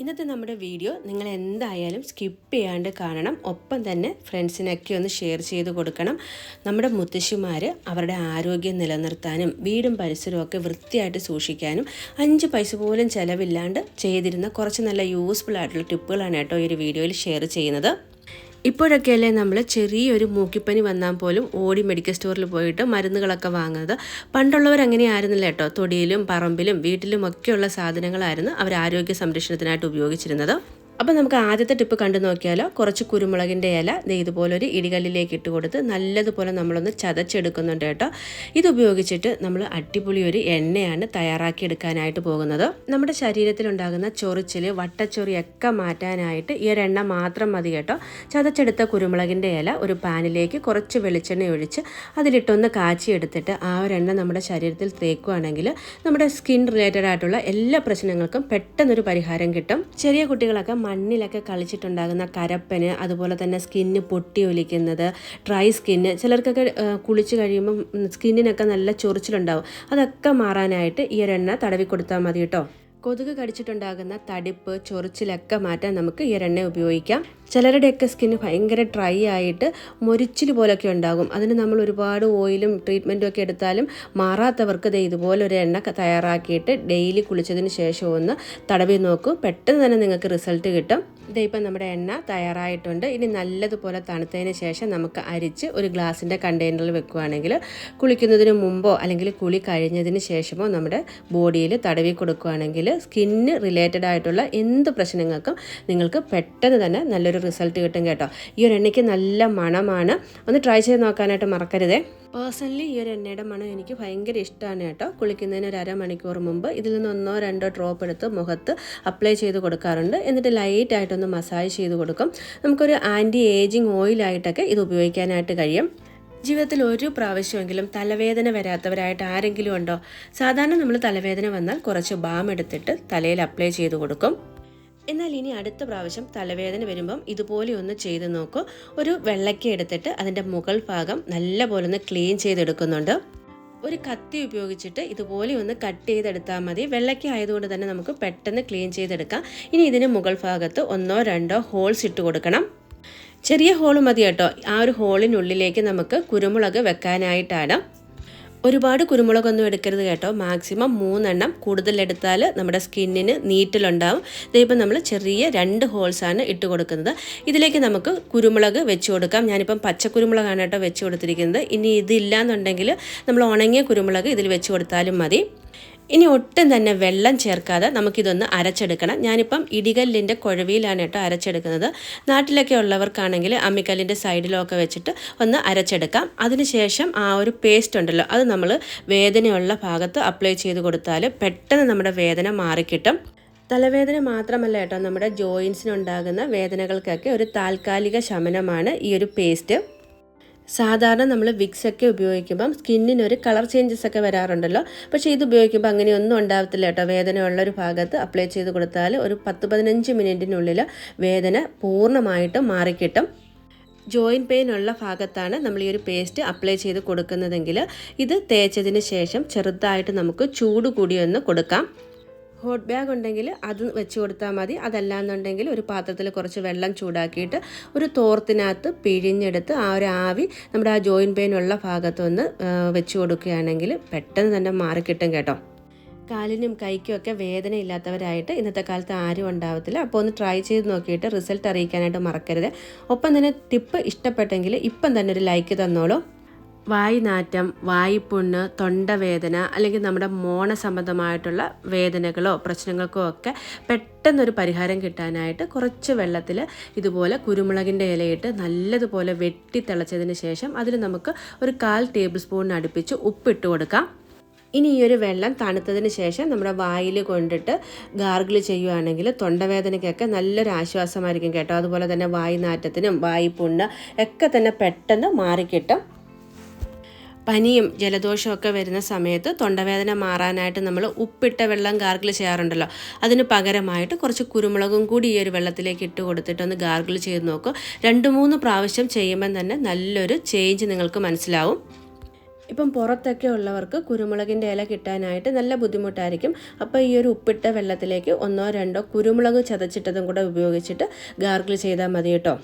ഇന്നത്തെ നമ്മുടെ വീഡിയോ നിങ്ങൾ എന്തായാലും സ്കിപ്പ് ചെയ്യാണ്ട് കാണണം. ഒപ്പം തന്നെ ഫ്രണ്ട്സിനൊക്കെ ഒന്ന് ഷെയർ ചെയ്ത് കൊടുക്കണം. നമ്മുടെ മുത്തശ്ശിമാർ അവരുടെ ആരോഗ്യം നിലനിർത്താനും വീടും പരിസരവും ഒക്കെ വൃത്തിയായിട്ട് സൂക്ഷിക്കാനും അഞ്ച് പൈസ പോലും ചിലവില്ലാണ്ട് ചെയ്തിരുന്ന കുറച്ച് നല്ല യൂസ്ഫുൾ ആയിട്ടുള്ള ടിപ്പുകളാണ് കേട്ടോ ഈ ഒരു വീഡിയോയിൽ ഷെയർ ചെയ്യുന്നത്. ഇപ്പോഴൊക്കെയല്ലേ നമ്മൾ ചെറിയൊരു മൂക്കിപ്പനി വന്നാൽ പോലും ഓടി മെഡിക്കൽ സ്റ്റോറിൽ പോയിട്ട് മരുന്നുകളൊക്കെ വാങ്ങുന്നത്. പണ്ടുള്ളവർ അങ്ങനെ ആയിരുന്നില്ല കേട്ടോ. തൊടിയിലും പറമ്പിലും വീട്ടിലും ഒക്കെയുള്ള സാധനങ്ങളായിരുന്നു അവർ ആരോഗ്യ സംരക്ഷണത്തിനായിട്ട് ഉപയോഗിച്ചിരുന്നത്. അപ്പോൾ നമുക്ക് ആദ്യത്തെ ടിപ്പ് കണ്ടു നോക്കിയാലോ. കുറച്ച് കുരുമുളകിന്റെ ഇല ദേ ഇതുപോലെ ഒരു ഇടികല്ലിലേക്ക് ഇട്ട് കൊടുത്ത് നല്ലതുപോലെ നമ്മളൊന്ന് ചതച്ചെടുക്കുന്നുണ്ട് കേട്ടോ. ഇത് ഉപയോഗിച്ചിട്ട് നമ്മൾ അടിപൊളി ഒരു എണ്ണയാണ് തയ്യാറാക്കി എടുക്കാനായിട്ട് പോകുന്നത്. നമ്മുടെ ശരീരത്തിലുണ്ടാകുന്ന ചൊറിച്ചിൽ വട്ടച്ചൊറിയൊക്കെ മാറ്റാനായിട്ട് ഈ ഒരു എണ്ണ മാത്രം മതി കേട്ടോ. ചതച്ചെടുത്ത കുരുമുളകിന്റെ ഇല ഒരു പാനിലേക്ക് കുറച്ച് വെളിച്ചെണ്ണ ഒഴിച്ച് അതിലിട്ടൊന്ന് കാച്ചിയെടുത്തിട്ട് ആ ഒരു എണ്ണ നമ്മുടെ ശരീരത്തിൽ തേക്കുകയാണെങ്കിൽ നമ്മുടെ സ്കിൻ റിലേറ്റഡ് ആയിട്ടുള്ള എല്ലാ പ്രശ്നങ്ങൾക്കും പെട്ടെന്നൊരു പരിഹാരം കിട്ടും. ചെറിയ കുട്ടികളൊക്കെ മണ്ണിലൊക്കെ കളിച്ചിട്ടുണ്ടാകുന്ന കരപ്പന് അതുപോലെ തന്നെ സ്കിന്ന് പൊട്ടി ഒലിക്കുന്നത് ഡ്രൈ സ്കിന്ന് ചിലർക്കൊക്കെ കുളിച്ച് കഴിയുമ്പം സ്കിന്നിനൊക്കെ നല്ല ചൊറിച്ചിലുണ്ടാവും. അതൊക്കെ മാറാനായിട്ട് ഈ ഒരു എണ്ണ തടവി കൊടുത്താൽ മതി കേട്ടോ. കൊതുക് കടിച്ചിട്ടുണ്ടാകുന്ന തടിപ്പ് ചൊറിച്ചിലൊക്കെ മാറ്റാൻ നമുക്ക് ഈ എണ്ണ ഉപയോഗിക്കാം. ചിലരുടെയൊക്കെ സ്കിന്ന് ഭയങ്കര ഡ്രൈ ആയിട്ട് മൊരിച്ചിൽ പോലൊക്കെ ഉണ്ടാകും. അതിന് നമ്മൾ ഒരുപാട് ഓയിലും ട്രീറ്റ്മെന്റും ഒക്കെ എടുത്താലും മാറാത്തവർക്ക് ഇത് ഇതുപോലെ ഒരു എണ്ണ തയ്യാറാക്കിയിട്ട് ഡെയിലി കുളിച്ചതിന് ശേഷം ഒന്ന് തടവി നോക്കൂ. പെട്ടെന്ന് തന്നെ നിങ്ങൾക്ക് റിസൾട്ട് കിട്ടും. ഇതേ ഇപ്പം നമ്മുടെ എണ്ണ തയ്യാറായിട്ടുണ്ട്. ഇനി നല്ലതുപോലെ തണുത്തതിന് ശേഷം നമുക്ക് അരിച്ച് ഒരു ഗ്ലാസിന്റെ കണ്ടെയ്നറിൽ വെക്കുകയാണെങ്കിൽ കുളിക്കുന്നതിന് മുമ്പോ അല്ലെങ്കിൽ കുളി കഴിഞ്ഞതിന് ശേഷമോ നമ്മുടെ ബോഡിയിൽ തടവി കൊടുക്കുകയാണെങ്കിൽ സ്കിന്ന് റിലേറ്റഡ് ആയിട്ടുള്ള എന്ത് പ്രശ്നങ്ങൾക്കും നിങ്ങൾക്ക് പെട്ടെന്ന് തന്നെ നല്ലൊരു റിസൾട്ട് കിട്ടും കേട്ടോ. ഈ ഒരു എണ്ണയ്ക്ക് നല്ല മണമാണ്. ഒന്ന് ട്രൈ ചെയ്ത് നോക്കാനായിട്ട് മറക്കരുതേ. പേഴ്സണലി ഈ ഒരു എണ്ണയുടെ മണം എനിക്ക് ഭയങ്കര ഇഷ്ടമാണ് കേട്ടോ. കുളിക്കുന്നതിന് ഒരു അരമണിക്കൂർ മുമ്പ് ഇതിൽ നിന്ന് ഒന്നോ രണ്ടോ ഡ്രോപ്പ് എടുത്ത് മുഖത്ത് അപ്ലൈ ചെയ്ത് കൊടുക്കാറുണ്ട്. എന്നിട്ട് ലൈറ്റ് ആയിട്ടൊന്ന് മസാജ് ചെയ്ത് കൊടുക്കും. നമുക്കൊരു ആന്റി ഏജിങ് ഓയിലായിട്ടൊക്കെ ഇത് ഉപയോഗിക്കാനായിട്ട് കഴിയും. ജീവിതത്തിൽ ഒരു പ്രാവശ്യമെങ്കിലും തലവേദന വരാത്തവരായിട്ട് ആരെങ്കിലും ഉണ്ടോ? സാധാരണ നമ്മൾ തലവേദന വന്നാൽ കുറച്ച് ബാം എടുത്തിട്ട് തലയിൽ അപ്ലൈ ചെയ്ത് കൊടുക്കും. എന്നാൽ ഇനി അടുത്ത പ്രാവശ്യം തലവേദന വരുമ്പം ഇതുപോലെ ഒന്ന് ചെയ്ത് നോക്കൂ. ഒരു വെള്ളക്ക എടുത്തിട്ട് അതിന്റെ മുകൾ ഭാഗം നല്ലപോലെ ഒന്ന് ക്ലീൻ ചെയ്തെടുക്കുന്നുണ്ട്. ഒരു കത്തി ഉപയോഗിച്ചിട്ട് ഇതുപോലെ ഒന്ന് കട്ട് ചെയ്തെടുത്താൽ മതി. വെള്ളയ്ക്ക് ആയതുകൊണ്ട് തന്നെ നമുക്ക് പെട്ടെന്ന് ക്ലീൻ ചെയ്തെടുക്കാം. ഇനി ഇതിന് മുകൾ ഭാഗത്ത് ഒന്നോ രണ്ടോ ഹോൾസ് ഇട്ട് കൊടുക്കണം. ചെറിയ ഹോൾ മതി കേട്ടോ. ആ ഒരു ഹോളിനുള്ളിലേക്ക് നമുക്ക് കുരുമുളക് വെക്കാനായിട്ടാണ്. ഒരുപാട് കുരുമുളകൊന്നും എടുക്കരുത് കേട്ടോ. മാക്സിമം മൂന്നെണ്ണം കൂടുതലെടുത്താൽ നമ്മുടെ സ്കിന്നിന് നീറ്റിലുണ്ടാവും. ഇതിപ്പോൾ നമ്മൾ ചെറിയ രണ്ട് ഹോൾസാണ് ഇട്ട് കൊടുക്കുന്നത്. ഇതിലേക്ക് നമുക്ക് കുരുമുളക് വെച്ച് കൊടുക്കാം. ഞാനിപ്പം പച്ചക്കുരുമുളകാണ് കേട്ടോ വെച്ച് കൊടുത്തിരിക്കുന്നത്. ഇനി ഇതില്ലാന്നുണ്ടെങ്കിൽ നമ്മൾ ഉണങ്ങിയ കുരുമുളക് ഇതിൽ വെച്ച് കൊടുത്താലും മതി. ഇനി ഒട്ടും തന്നെ വെള്ളം ചേർക്കാതെ നമുക്കിതൊന്ന് അരച്ചെടുക്കണം. ഞാനിപ്പം ഇടികല്ലിന്റെ കുഴവിയിലാണ് കേട്ടോ അരച്ചെടുക്കുന്നത്. നാട്ടിലൊക്കെ ഉള്ളവർക്കാണെങ്കിൽ അമ്മിക്കല്ലിന്റെ സൈഡിലൊക്കെ വെച്ചിട്ട് ഒന്ന് അരച്ചെടുക്കാം. അതിനുശേഷം ആ ഒരു പേസ്റ്റ് ഉണ്ടല്ലോ അത് നമ്മൾ വേദനയുള്ള ഭാഗത്ത് അപ്ലൈ ചെയ്ത് കൊടുത്താൽ പെട്ടെന്ന് നമ്മുടെ വേദന മാറിക്കിട്ടും. തലവേദന മാത്രമല്ല കേട്ടോ നമ്മുടെ ജോയിൻസിനുണ്ടാകുന്ന വേദനകൾക്കൊക്കെ ഒരു താൽക്കാലിക ശമനമാണ് ഈ ഒരു പേസ്റ്റ് സാധാരണ നമ്മൾ വിക്സ് ഒക്കെ ഉപയോഗിക്കുമ്പം സ്കിന്നിന് ഒരു കളർ ചേഞ്ചസ് ഒക്കെ വരാറുണ്ടല്ലോ. പക്ഷേ ഇത് ഉപയോഗിക്കുമ്പോൾ അങ്ങനെയൊന്നും ഉണ്ടാവത്തില്ല കേട്ടോ. വേദനയുള്ള ഒരു ഭാഗത്ത് അപ്ലൈ ചെയ്ത് കൊടുത്താൽ ഒരു പത്ത് പതിനഞ്ച് മിനിറ്റിനുള്ളിൽ വേദന പൂർണമായിട്ടും മാറിക്കിട്ടും. ജോയിൻ പെയിൻ ഉള്ള ഭാഗത്താണ് നമ്മൾ ഈ ഒരു പേസ്റ്റ് അപ്ലൈ ചെയ്ത് കൊടുക്കുന്നതെങ്കിൽ ഇത് തേച്ചതിന് ശേഷം ചെറുതായിട്ട് നമുക്ക് ചൂട് കൂടിയൊന്ന് കൊടുക്കാം. ഹോട്ട് ബാഗ് ഉണ്ടെങ്കിൽ അത് വെച്ച് കൊടുത്താൽ മതി. അതല്ലാന്നുണ്ടെങ്കിൽ ഒരു പാത്രത്തിൽ കുറച്ച് വെള്ളം ചൂടാക്കിയിട്ട് ഒരു തോർത്തിനകത്ത് പിഴിഞ്ഞെടുത്ത് ആ ഒരു ആവി നമ്മുടെ ആ ജോയിൻ പെയിൻ ഉള്ള ഭാഗത്തൊന്ന് ആ, വെച്ച് കൊടുക്കുകയാണെങ്കിൽ പെട്ടെന്ന് തന്നെ മാറിക്കിട്ടും കേട്ടോ കാലിനും കൈക്കും ഒക്കെ വേദന ഇല്ലാത്തവരായിട്ട് ഇന്നത്തെ കാലത്ത് ആരും ഉണ്ടാവത്തില്ല. അപ്പോൾ ഒന്ന് ട്രൈ ചെയ്ത് നോക്കിയിട്ട് റിസൾട്ട് അറിയിക്കാനായിട്ട് മറക്കരുത്. ഒപ്പം തന്നെ ടിപ്പ് ഇഷ്ടപ്പെട്ടെങ്കിൽ ഇപ്പം തന്നെ ഒരു ലൈക്ക് തന്നോളൂ. വായുനാറ്റം വായുപുണ്ണ് തൊണ്ടവേദന അല്ലെങ്കിൽ നമ്മുടെ മോണ സംബന്ധമായിട്ടുള്ള വേദനകളോ പ്രശ്നങ്ങൾക്കോ ഒക്കെ പെട്ടെന്നൊരു പരിഹാരം കിട്ടാനായിട്ട് കുറച്ച് വെള്ളത്തിൽ ഇതുപോലെ കുരുമുളകിന്റെ ഇലയിട്ട് നല്ലതുപോലെ വെട്ടി തിളച്ചതിന് ശേഷം അതിൽ നമുക്ക് ഒരു കാൽ ടേബിൾ സ്പൂണിന് അടുപ്പിച്ച് ഉപ്പിട്ട് കൊടുക്കാം. ഇനി ഈ ഒരു വെള്ളം തണുത്തതിന് ശേഷം നമ്മുടെ വായിൽ കൊണ്ടിട്ട് ഗാർഗിൾ ചെയ്യുകയാണെങ്കിൽ തൊണ്ടവേദനയ്ക്കൊക്കെ നല്ലൊരു ആശ്വാസമായിരിക്കും കേട്ടോ. അതുപോലെ തന്നെ വായുനാറ്റത്തിനും വായുപുണ്ണ് ഒക്കെ തന്നെ പെട്ടെന്ന് മാറിക്കിട്ടും. പനിയും ജലദോഷവും ഒക്കെ വരുന്ന സമയത്ത് തൊണ്ടവേദന മാറാനായിട്ട് നമ്മൾ ഉപ്പിട്ട വെള്ളം ഗാർഗിൾ ചെയ്യാറുണ്ടല്ലോ. അതിന് പകരമായിട്ട് കുറച്ച് കുരുമുളകും കൂടി ഈ ഒരു വെള്ളത്തിലേക്ക് ഇട്ട് കൊടുത്തിട്ട് ഒന്ന് ഗാർഗിൾ ചെയ്ത് നോക്കും. രണ്ട് മൂന്ന് പ്രാവശ്യം ചെയ്യുമ്പം തന്നെ നല്ലൊരു ചേഞ്ച് നിങ്ങൾക്ക് മനസ്സിലാവും. ഇപ്പം പുറത്തൊക്കെ ഉള്ളവർക്ക് കുരുമുളകിന്റെ ഇല കിട്ടാനായിട്ട് നല്ല ബുദ്ധിമുട്ടായിരിക്കും. അപ്പോൾ ഈ ഒരു ഉപ്പിട്ട വെള്ളത്തിലേക്ക് ഒന്നോ രണ്ടോ കുരുമുളക് ചതച്ചിട്ടതും കൂടെ ഉപയോഗിച്ചിട്ട് ഗാർഗിൾ ചെയ്താൽ മതി കേട്ടോ.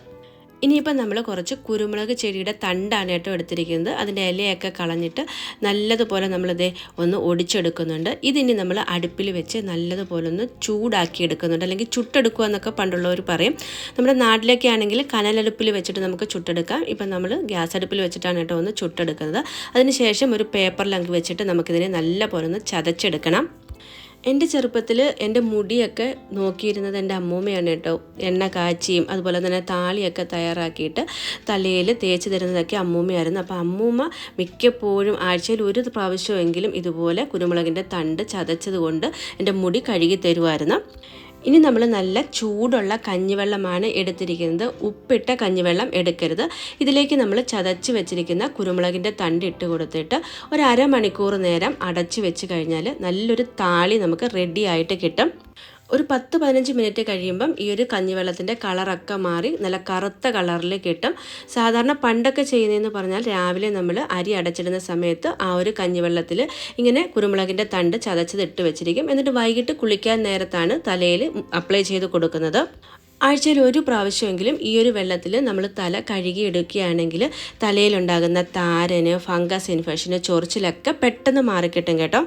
ഇനിയിപ്പോൾ നമ്മൾ കുറച്ച് കുരുമുളക് ചെടിയുടെ തണ്ടാണ് കേട്ടോ എടുത്തിരിക്കുന്നത്. അതിന്റെ ഇലയൊക്കെ കളഞ്ഞിട്ട് നല്ലതുപോലെ നമ്മളിത് ഒന്ന് ഒടിച്ചെടുക്കുന്നുണ്ട്. ഇതിനി നമ്മൾ അടുപ്പിൽ വെച്ച് നല്ലതുപോലെ ഒന്ന് ചൂടാക്കി എടുക്കുന്നുണ്ട് അല്ലെങ്കിൽ ചുട്ടെടുക്കുക എന്നൊക്കെ പണ്ടുള്ളവർ പറയും. നമ്മുടെ നാട്ടിലൊക്കെ ആണെങ്കിൽ കനലടുപ്പിൽ വെച്ചിട്ട് നമുക്ക് ചുട്ടെടുക്കാം. ഇപ്പം നമ്മൾ ഗ്യാസ് അടുപ്പിൽ വെച്ചിട്ടാണ് കേട്ടോ ഒന്ന് ചുട്ടെടുക്കുന്നത്. അതിനുശേഷം ഒരു പേപ്പറിലങ്ക് വെച്ചിട്ട് നമുക്കിതിനെ നല്ലപോലെ ഒന്ന് ചതച്ചെടുക്കണം. എന്റെ ചെറുപ്പത്തിൽ എന്റെ മുടിയൊക്കെ നോക്കിയിരുന്നത് എന്റെ അമ്മൂമ്മയാണ് കേട്ടോ. എണ്ണ കാച്ചിയും അതുപോലെ തന്നെ താളിയൊക്കെ തയ്യാറാക്കിയിട്ട് തലയിൽ തേച്ച് തരുന്നതൊക്കെ അമ്മൂമ്മയായിരുന്നു. അപ്പോൾ അമ്മൂമ്മ മിക്കപ്പോഴും ആഴ്ചയിൽ ഒരു പ്രാവശ്യമെങ്കിലും ഇതുപോലെ കുരുമുളകിന്റെ തണ്ട് ചതച്ചത് കൊണ്ട് എന്റെ മുടി കഴുകി തരുമായിരുന്നു ഇനി നമ്മൾ നല്ല ചൂടുള്ള കഞ്ഞിവെള്ളമാണ് എടുത്തിരിക്കുന്നത്. ഉപ്പിട്ട കഞ്ഞിവെള്ളം എടുക്കരുത്. ഇതിലേക്ക് നമ്മൾ ചതച്ച് വെച്ചിരിക്കുന്ന കുരുമുളകിന്റെ തണ്ട് ഇട്ട് കൊടുത്തിട്ട് ഒരു അരമണിക്കൂർ നേരം അടച്ച് വെച്ച് കഴിഞ്ഞാൽ നല്ലൊരു താളി നമുക്ക് റെഡി ആയിട്ട് കിട്ടും. ഒരു പത്ത് പതിനഞ്ച് മിനിറ്റ് കഴിയുമ്പം ഈ ഒരു കഞ്ഞിവെള്ളത്തിന്റെ കളറൊക്കെ മാറി നല്ല കറുത്ത കളറിൽ കിട്ടും. സാധാരണ പണ്ടൊക്കെ ചെയ്യുന്നതെന്ന് പറഞ്ഞാൽ രാവിലെ നമ്മൾ അരി അടച്ചിടുന്ന സമയത്ത് ആ ഒരു കഞ്ഞിവെള്ളത്തിൽ ഇങ്ങനെ കുരുമുളകിന്റെ തണ്ട് ചതച്ചത് ഇട്ട് വെച്ചിരിക്കും. എന്നിട്ട് വൈകിട്ട് കുളിക്കാൻ നേരത്താണ് തലയിൽ അപ്ലൈ ചെയ്ത് കൊടുക്കുന്നത്. ആഴ്ചയിൽ ഒരു പ്രാവശ്യമെങ്കിലും ഈ ഒരു വെള്ളത്തിൽ നമ്മൾ തല കഴുകി എടുക്കുകയാണെങ്കിൽ തലയിലുണ്ടാകുന്ന താരന് ഫംഗസ് ഇൻഫെക്ഷന് ചൊറിച്ചിലൊക്കെ പെട്ടെന്ന് മാറിക്കിട്ടും കേട്ടോ.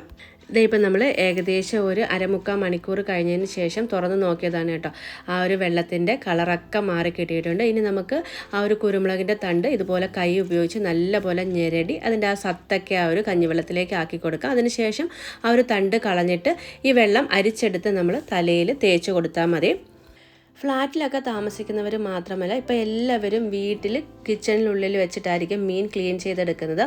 ഇതേ ഇപ്പം നമ്മൾ ഏകദേശം ഒരു അരമുക്കാൽ മണിക്കൂർ കഴിഞ്ഞതിന് ശേഷം തുറന്ന് നോക്കിയതാണ് കേട്ടോ. ആ ഒരു വെള്ളത്തിന്റെ കളറൊക്കെ മാറി കിട്ടിയിട്ടുണ്ട്. ഇനി നമുക്ക് ആ ഒരു കുരുമുളകിന്റെ തണ്ട് ഇതുപോലെ കൈ ഉപയോഗിച്ച് നല്ലപോലെ ഞെരടി അതിന്റെ ആ സത്തൊക്കെ ആ ഒരു കഞ്ഞിവെള്ളത്തിലേക്ക് ആക്കി കൊടുക്കുക അതിനുശേഷം ആ ഒരു തണ്ട് കളഞ്ഞിട്ട് ഈ വെള്ളം അരിച്ചെടുത്ത് നമ്മൾ തലയിൽ തേച്ച് കൊടുത്താൽ മതി. ഫ്ലാറ്റിലൊക്കെ താമസിക്കുന്നവർ മാത്രമല്ല ഇപ്പോൾ എല്ലാവരും വീട്ടിൽ കിച്ചണിനുള്ളിൽ വെച്ചിട്ടായിരിക്കും മീൻ ക്ലീൻ ചെയ്തെടുക്കുന്നത്.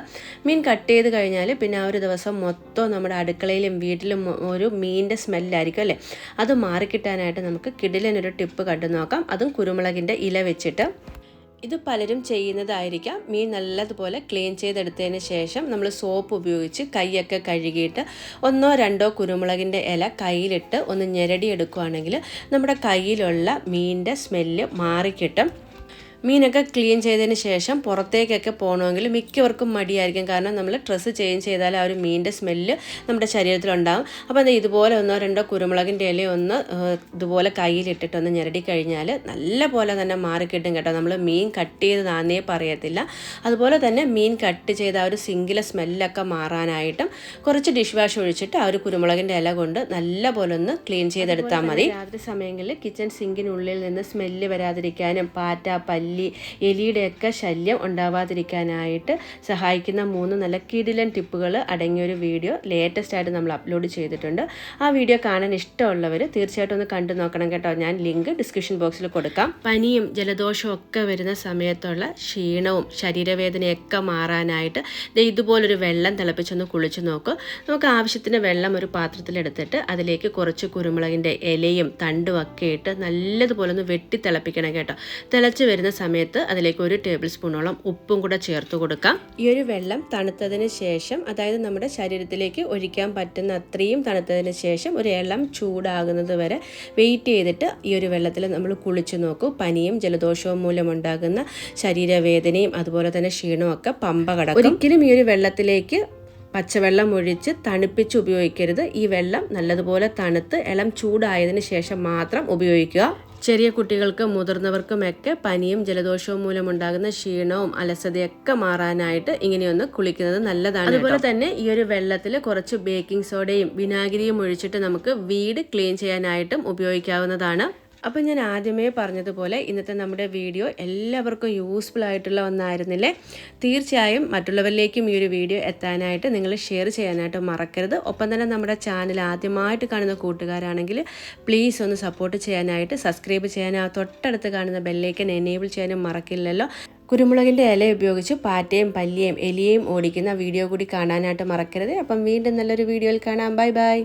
മീൻ കട്ട് ചെയ്ത് കഴിഞ്ഞാൽ പിന്നെ ആ ഒരു ദിവസം മൊത്തം നമ്മുടെ അടുക്കളയിലും വീട്ടിലും ഒരു മീനിന്റെ സ്മെല്ലായിരിക്കും അല്ലേ? അത് മാറിക്കിട്ടാനായിട്ട് നമുക്ക് കിടിലനൊരു ടിപ്പ് കണ്ടു നോക്കാം അതും കുരുമുളകിന്റെ ഇല വെച്ചിട്ട്. ഇത് പലരും ചെയ്യുന്നതായിരിക്കാം. മീൻ നല്ലതുപോലെ ക്ലീൻ ചെയ്തെടുത്തതിന് ശേഷം നമ്മൾ സോപ്പ് ഉപയോഗിച്ച് കൈയൊക്കെ കഴുകിയിട്ട് ഒന്നോ രണ്ടോ കുരുമുളകിന്റെ ഇല കയ്യിലിട്ട് ഒന്ന് ഞെരടി എടുക്കുകയാണെങ്കിൽ നമ്മുടെ കയ്യിലുള്ള മീനിന്റെ സ്മെല്ല് മാറിക്കിട്ടും. മീനൊക്കെ ക്ലീൻ ചെയ്തതിന് ശേഷം പുറത്തേക്കൊക്കെ പോകണമെങ്കിൽ മിക്കവർക്കും മടിയായിരിക്കും. കാരണം നമ്മൾ ഡ്രസ്സ് ചേഞ്ച് ചെയ്താൽ ആ ഒരു മീനിന്റെ സ്മെല്ല് നമ്മുടെ ശരീരത്തിലുണ്ടാകും അപ്പോൾ അത് ഇതുപോലെ ഒന്നോ രണ്ടോ കുരുമുളകിന്റെ ഇല ഒന്ന് ഇതുപോലെ കയ്യിലിട്ടിട്ട് ഒന്ന് ഞെരടി കഴിഞ്ഞാൽ നല്ല പോലെ തന്നെ മാറിക്കിട്ടും കേട്ടോ നമ്മൾ മീൻ കട്ട് ചെയ്തതാന്നേ പറയത്തില്ല. അതുപോലെ തന്നെ മീൻ കട്ട് ചെയ്ത ആ ഒരു സിങ്കിലെ സ്മെല്ലൊക്കെ മാറാനായിട്ടും കുറച്ച് ഡിഷ് വാഷ് ഒഴിച്ചിട്ട് ആ ഒരു കുരുമുളകിന്റെ ഇല കൊണ്ട് നല്ല പോലെ ഒന്ന് ക്ലീൻ ചെയ്തെടുത്താൽ മതി. രാത്രി സമയങ്ങളിൽ കിച്ചൺ സിങ്കിനുള്ളിൽ നിന്ന് സ്മെല്ല് വരാതിരിക്കാനും പാറ്റ പല്ല് പല്ലി എലിയുടെയൊക്കെ ശല്യം ഉണ്ടാവാതിരിക്കാനായിട്ട് സഹായിക്കുന്ന മൂന്ന് നല്ല കിടിലൻ ടിപ്പുകൾ അടങ്ങിയൊരു വീഡിയോ ലേറ്റസ്റ്റ് ആയിട്ട് നമ്മൾ അപ്ലോഡ് ചെയ്തിട്ടുണ്ട്. ആ വീഡിയോ കാണാൻ ഇഷ്ടമുള്ളവർ തീർച്ചയായിട്ടും ഒന്ന് കണ്ടു നോക്കണം കേട്ടോ. ഞാൻ ലിങ്ക് ഡിസ്ക്രിപ്ഷൻ ബോക്സിൽ കൊടുക്കാം. പനിയും ജലദോഷവും ഒക്കെ വരുന്ന സമയത്തുള്ള ക്ഷീണവും ശരീരവേദനയൊക്കെ മാറാനായിട്ട് ഇതുപോലൊരു വെള്ളം തിളപ്പിച്ചൊന്ന് കുളിച്ച് നോക്കും. നമുക്ക് ആവശ്യത്തിന് വെള്ളം ഒരു പാത്രത്തിലെടുത്തിട്ട് അതിലേക്ക് കുറച്ച് കുരുമുളകിന്റെ ഇലയും തണ്ടും ഒക്കെ ഇട്ട് നല്ലതുപോലെ ഒന്ന് വെട്ടി തിളപ്പിക്കണം കേട്ടോ. തിളച്ച് വരുന്ന സമയത്ത് അതിലേക്ക് ഒരു ടേബിൾ സ്പൂണോളം ഉപ്പും കൂടെ ചേർത്ത് കൊടുക്കാം. ഈ ഒരു വെള്ളം തണുത്തതിന് ശേഷം അതായത് നമ്മുടെ ശരീരത്തിലേക്ക് ഒഴിക്കാൻ പറ്റുന്ന അത്രയും തണുത്തതിന് ശേഷം ഒരു ഇളം ചൂടാകുന്നത് വരെ വെയിറ്റ് ചെയ്തിട്ട് ഈ ഒരു വെള്ളത്തിൽ നമ്മൾ കുളിച്ചു നോക്കൂ. പനിയും ജലദോഷവും മൂലമുണ്ടാകുന്ന ശരീരവേദനയും അതുപോലെ തന്നെ ക്ഷീണവും ഒക്കെ പമ്പ കടക്കും. ഒരിക്കലും ഈ ഒരു വെള്ളത്തിലേക്ക് പച്ചവെള്ളം ഒഴിച്ച് തണുപ്പിച്ച് ഉപയോഗിക്കരുത്. ഈ വെള്ളം നല്ലതുപോലെ തണുത്ത് ഇളം ചൂടായതിനു ശേഷം മാത്രം ഉപയോഗിക്കുക. ചെറിയ കുട്ടികൾക്കും മുതിർന്നവർക്കുമൊക്കെ പനിയും ജലദോഷവും മൂലമുണ്ടാകുന്ന ക്ഷീണവും അലസതയൊക്കെ മാറാനായിട്ട് ഇങ്ങനെയൊന്ന് കുളിക്കുന്നത് നല്ലതാണ് അതുപോലെ തന്നെ ഈ ഒരു വെള്ളത്തിൽ കുറച്ച് ബേക്കിംഗ് സോഡയും വിനാഗിരിയും ഒഴിച്ചിട്ട് നമുക്ക് വീട് ക്ലീൻ ചെയ്യാനായിട്ടും ഉപയോഗിക്കാവുന്നതാണ്. അപ്പം ഞാൻ ആദ്യമേ പറഞ്ഞതുപോലെ ഇന്നത്തെ നമ്മുടെ വീഡിയോ എല്ലാവർക്കും യൂസ്ഫുൾ ആയിട്ടുള്ള ഒന്നായിരുന്നില്ലേ? തീർച്ചയായും മറ്റുള്ളവരിലേക്കും ഈ ഒരു വീഡിയോ എത്താനായിട്ട് നിങ്ങൾ ഷെയർ ചെയ്യാനായിട്ട് മറക്കരുത്. ഒപ്പം തന്നെ നമ്മുടെ ചാനൽ ആദ്യമായിട്ട് കാണുന്ന കൂട്ടുകാരാണെങ്കിൽ പ്ലീസ് ഒന്ന് സപ്പോർട്ട് ചെയ്യാനായിട്ട് സബ്സ്ക്രൈബ് ചെയ്യാനും തൊട്ടടുത്ത് കാണുന്ന ബെല്ലേക്കൻ എനേബിൾ ചെയ്യാനും മറക്കില്ലല്ലോ. കുരുമുളകിന്റെ ഇല ഉപയോഗിച്ച് പാറ്റയും പല്ലിയും എലിയെയും ഓടിക്കുന്ന വീഡിയോ കൂടി കാണാനായിട്ട് മറക്കരുത്. അപ്പം വീണ്ടും നല്ലൊരു വീഡിയോയിൽ കാണാം. Bye bye